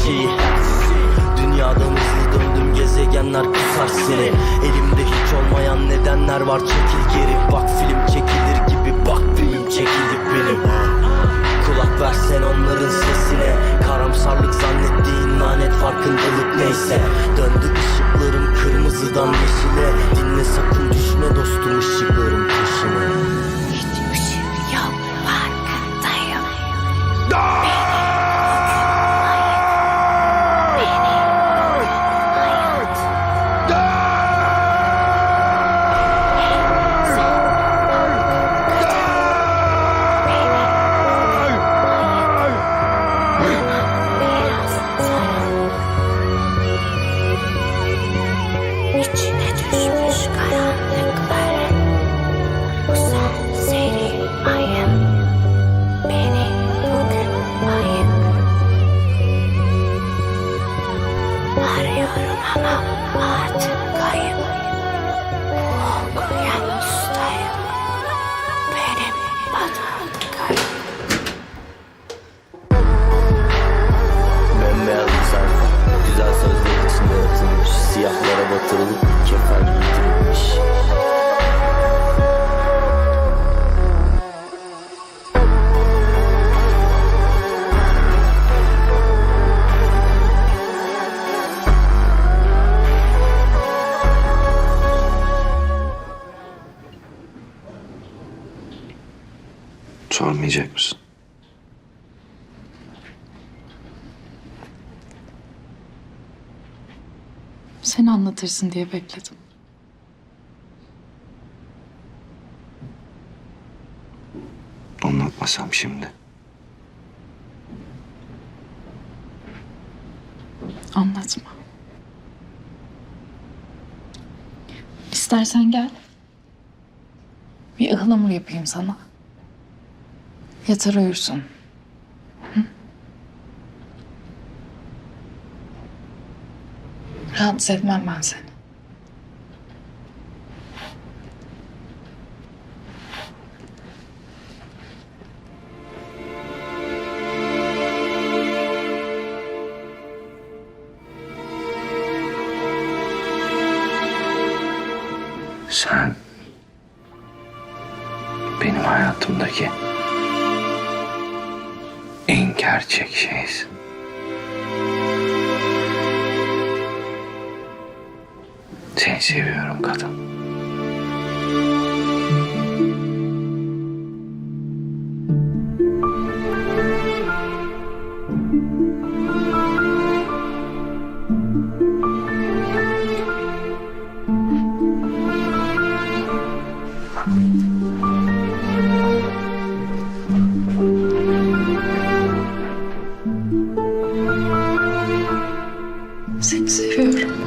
şişeyi Dünyadan hızlı döndüm gezegenler kusar seni. Elimde hiç olmayan nedenler var çekil geri. Bak film çekilir gibi bak filmim çekildi benim. Kulak versen onların sesine. Karamsarlık zannettiğin lanet farkındalık neyse. Döndü ışıklarım kırmızıdan yeşile. Dinle sakın düşme dostum Arıyorum ama artık kayıp. Okuyan Siyahlara batırılıp kefen giydirilmiş Sormayacak mısın? Sen anlatırsın diye bekledim. Anlatmasam şimdi. Anlatma. İstersen gel. Bir ıhlamur yapayım sana. Yatar uyursun. Hı? Rahatsız etmem ben seni. Sen benim hayatımdaki en gerçek şeysin. Seni seviyorum kadın. seni seviyorum.